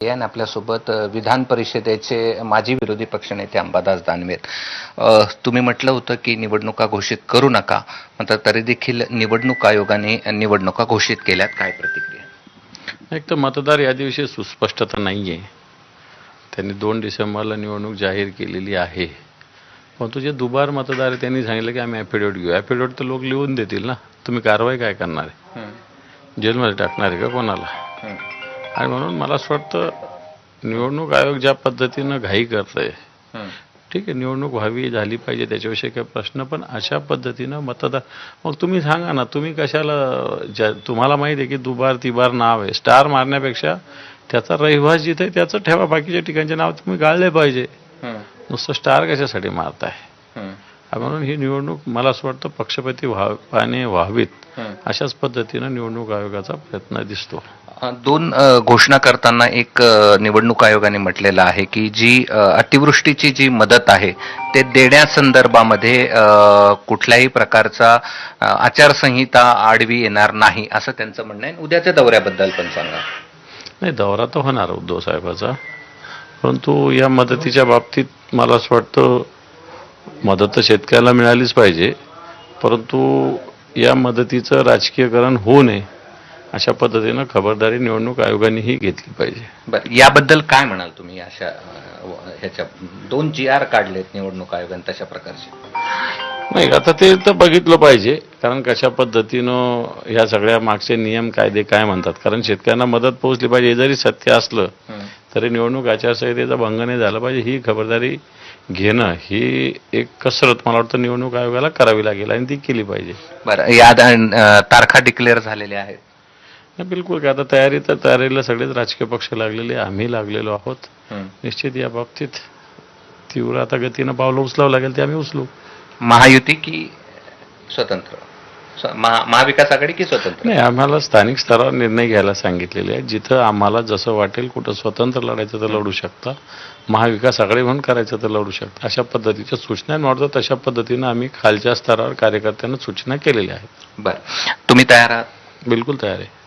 आणि आपल्यासोबत विधान परिषदेचे माजी विरोधी पक्षनेते अंबादास दानवे तुम्ही म्हटलं होतं की निवडणुका घोषित करू नका मात्र तरी देखील निवडणूक आयोगाने निवडणुका घोषित केल्यात. काय प्रतिक्रिया? एक तर मतदार यादीविषयी सुस्पष्टता नाही आहे त्यांनी दोन डिसेंबरला निवडणूक जाहीर केलेली आहे. परंतु जे दुबार मतदार आहे त्यांनी सांगितलं की आम्ही ॲफिडेविट घेऊ. ॲफिडेविट तर लोक लिहून देतील ना. तुम्ही कारवाई काय करणार आहे? जेलमध्ये टाकणार आहे का कोणाला? आणि म्हणून मला असं वाटतं निवडणूक आयोग ज्या पद्धतीनं घाई करतंय ठीक आहे निवडणूक व्हावी झाली पाहिजे त्याच्याविषयी काही प्रश्न पण अशा पद्धतीनं मतदार मग तुम्ही सांगा ना तुम्ही कशाला ज्या तुम्हाला माहिती आहे की दुबार तिबार नाव आहे. स्टार मारण्यापेक्षा त्याचा रहिवास जिथे त्याचं ठेवा. बाकीच्या ठिकाणचे नाव तुम्ही गाळले पाहिजे. नुसतं स्टार कशासाठी मारताय? म्हणून ही निवडणूक मला असं वाटतं पक्षपाती व्हावाने व्हावीत अशाच पद्धतीनं निवडणूक आयोगाचा प्रयत्न दिसतो. दोन घोषणा करताना एक निवडणूक आयोगाने म्हटलेलं आहे की जी अतिवृष्टीची जी मदत आहे ते देण्यासंदर्भामध्ये कुठल्याही प्रकारचा आचारसंहिता आडवी येणार नाही असं त्यांचं म्हणणं आहे. उद्याच्या दौऱ्याबद्दल पण सांगा. नाही दौरा तर होणार उद्धव साहेबाचा. परंतु या मदतीच्या बाबतीत मला असं वाटतं मदत तर शेतकऱ्याला मिळालीच पाहिजे परंतु या मदतीचं राजकीयकरण होऊ नये अशा पद्धतीनं खबरदारी निवडणूक आयोगानेही घेतली पाहिजे. बरं याबद्दल काय म्हणाल तुम्ही अशा ह्याच्या दोन जी आर काढलेत निवडणूक आयोगाने तशा प्रकारचे? नाही आता ते तर बघितलं पाहिजे कारण कशा पद्धतीनं ह्या सगळ्या मागचे नियम कायदे काय म्हणतात? कारण शेतकऱ्यांना मदत पोहोचली पाहिजे हे जरी सत्य असलं तरी निवडणूक आचारसंहितेचा भंग नाही झाला पाहिजे ही खबरदारी घेणं ही एक कसरत मला वाटतं निवडणूक आयोगाला करावी लागेल आणि ती केली पाहिजे. बरं या तारखा डिक्लेअर झालेल्या आहेत. नाही, बिलकुल काय आता तयारी तर तयारीला सगळेच राजकीय पक्ष लागलेले आम्ही लागलेलो आहोत. निश्चित या बाबतीत तीव्र आता गतीनं पावलं उचलावं लागेल ते आम्ही उचलू. महायुती की स्वतंत्र? स्व- महा- महाविकास आघाडी की स्वतंत्र? नाही आम्हाला स्थानिक स्तरावर निर्णय घ्यायला सांगितलेले आहेत. जिथं आम्हाला जसं वाटेल कुठं स्वतंत्र लढायचं तर लढू शकता. महाविकास आघाडी म्हणून करायचं तर लढू शकता. अशा पद्धतीच्या सूचना वाटतं तशा पद्धतीनं आम्ही खालच्या स्तरावर कार्यकर्त्यांना सूचना केलेल्या आहेत. बरं. तुम्ही तयार आहात? बिलकुल तयार आहे.